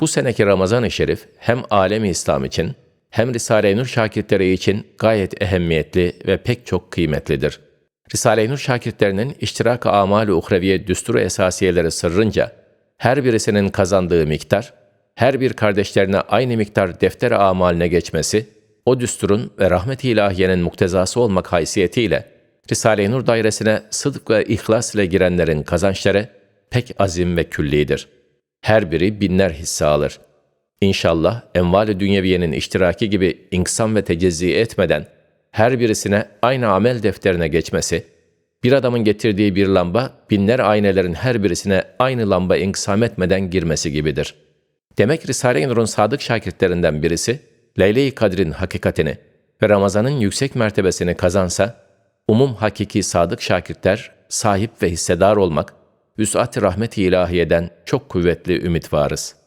Bu seneki Ramazan-ı Şerif hem alemi İslam için hem Risale-i Nur şakirtleri için gayet ehemmiyetli ve pek çok kıymetlidir. Risale-i Nur şakirtlerinin iştirak-ı amal-i uhreviye düsturu esasiyeleri sırrınca her birisinin kazandığı miktar, her bir kardeşlerine aynı miktar defter-i amaline geçmesi, o düsturun ve rahmet-i ilahiyenin muktezası olmak haysiyetiyle Risale-i Nur dairesine sıdk ve ihlas ile girenlerin kazançları pek azim ve küllidir. Her biri binler hisse alır. İnşallah enval-i dünyeviyenin iştiraki gibi inkisam ve tecezzi etmeden her birisine aynı amel defterine geçmesi, bir adamın getirdiği bir lamba binler aynelerin her birisine aynı lamba inkisam etmeden girmesi gibidir. Demek Risale-i Nur'un sadık şakirtlerinden birisi, Leyle-i Kadir'in hakikatini ve Ramazan'ın yüksek mertebesini kazansa, umum hakiki sadık şakirtler sahip ve hissedar olmak, vüsat-ı rahmet-i ilahiyeden çok kuvvetli ümit varız.''